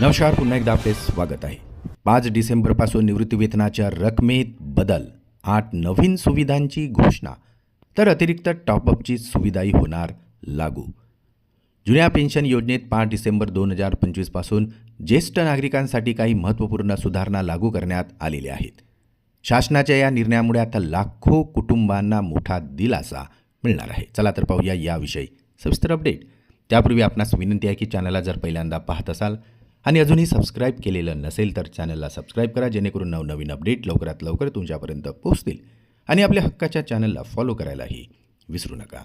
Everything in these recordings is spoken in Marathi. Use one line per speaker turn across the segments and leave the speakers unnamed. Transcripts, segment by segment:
नमस्कार पुन्हा एकदा आपले स्वागत आहे. पाच डिसेंबरपासून निवृत्तीवेतनाच्या रकमेत बदल आठ नवीन सुविधांची घोषणा तर अतिरिक्त टॉपअपची सुविधाही होणार लागू. जुन्या पेन्शन योजनेत पाच डिसेंबर दोन हजार पंचवीसपासून ज्येष्ठ नागरिकांसाठी काही महत्त्वपूर्ण सुधारणा लागू करण्यात आलेल्या आहेत. शासनाच्या या निर्णयामुळे आता लाखो कुटुंबांना मोठा दिलासा मिळणार आहे. चला तर पाहूया याविषयी सविस्तर अपडेट त्यापूर्वी आपणास विनंती आहे की चॅनलला जर पहिल्यांदा पाहत असाल आणि अजूनही सबस्क्राईब केलेलं नसेल तर चॅनलला सबस्क्राईब करा जेणेकरून नवनवीन अपडेट लवकरात लवकर तुमच्यापर्यंत पोहोचतील. आणि आपल्या हक्काच्या चॅनलला फॉलो करायलाही विसरू नका.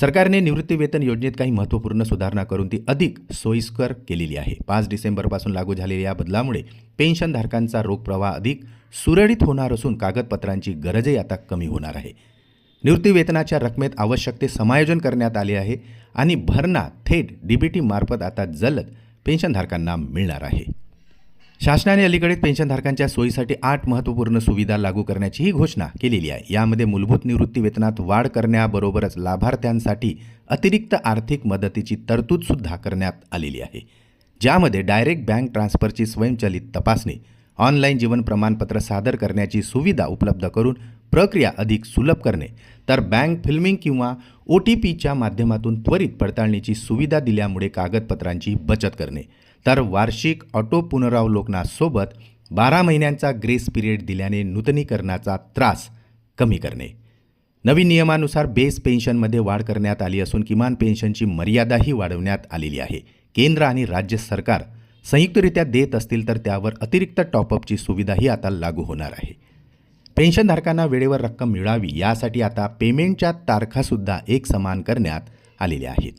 सरकारने निवृत्तीवेतन योजनेत काही महत्त्वपूर्ण सुधारणा करून ती अधिक सोयीस्कर केलेली आहे. पाच डिसेंबरपासून लागू झालेल्या या बदलामुळे पेन्शनधारकांचा रोख प्रवाह अधिक सुरळीत होणार असून कागदपत्रांची गरजही आता कमी होणार आहे. निवृत्तीवेतनाच्या रकमेत आवश्यक ते समायोजन करण्यात आले आहे आणि भरणा थेट डीबीटी मार्फत आता जलद पेन्शनधारकांना मिळणार आहे. शासनाने अलीकडेच पेन्शनधारकांच्या सोयीसाठी आठ महत्त्वपूर्ण सुविधा लागू करण्याचीही घोषणा केलेली आहे. यामध्ये मूलभूत निवृत्ती वेतनात वाढ करण्याबरोबरच लाभार्थ्यांसाठी अतिरिक्त आर्थिक मदतीची तरतूदसुद्धा करण्यात आलेली आहे. ज्यामध्ये डायरेक्ट बँक ट्रान्सफरची स्वयंचलित तपासणी ऑनलाईन जीवन प्रमाणपत्र सादर करण्याची सुविधा उपलब्ध करून प्रक्रिया अधिक सुलभ करणे तर बँक फिल्मिंग किंवा ओ टी पीच्या माध्यमातून त्वरित पडताळणीची सुविधा दिल्यामुळे कागदपत्रांची बचत करणे तर वार्षिक ऑटो पुनरावलोकनासोबत बारा महिन्यांचा ग्रेस पिरियड दिल्याने नूतनीकरणाचा त्रास कमी करणे. नवीन नियमानुसार बेस पेन्शनमध्ये वाढ करण्यात आली असून किमान पेन्शनची मर्यादाही वाढवण्यात आलेली आहे. केंद्र आणि राज्य सरकार संयुक्तरित्या देत असतील तर त्यावर अतिरिक्त टॉपअपची सुविधाही आता लागू होणार आहे. पेन्शनधारकांना वेळेवर रक्कम मिळावी यासाठी आता पेमेंटच्या तारखासुद्धा एक समान करण्यात आलेल्या आहेत.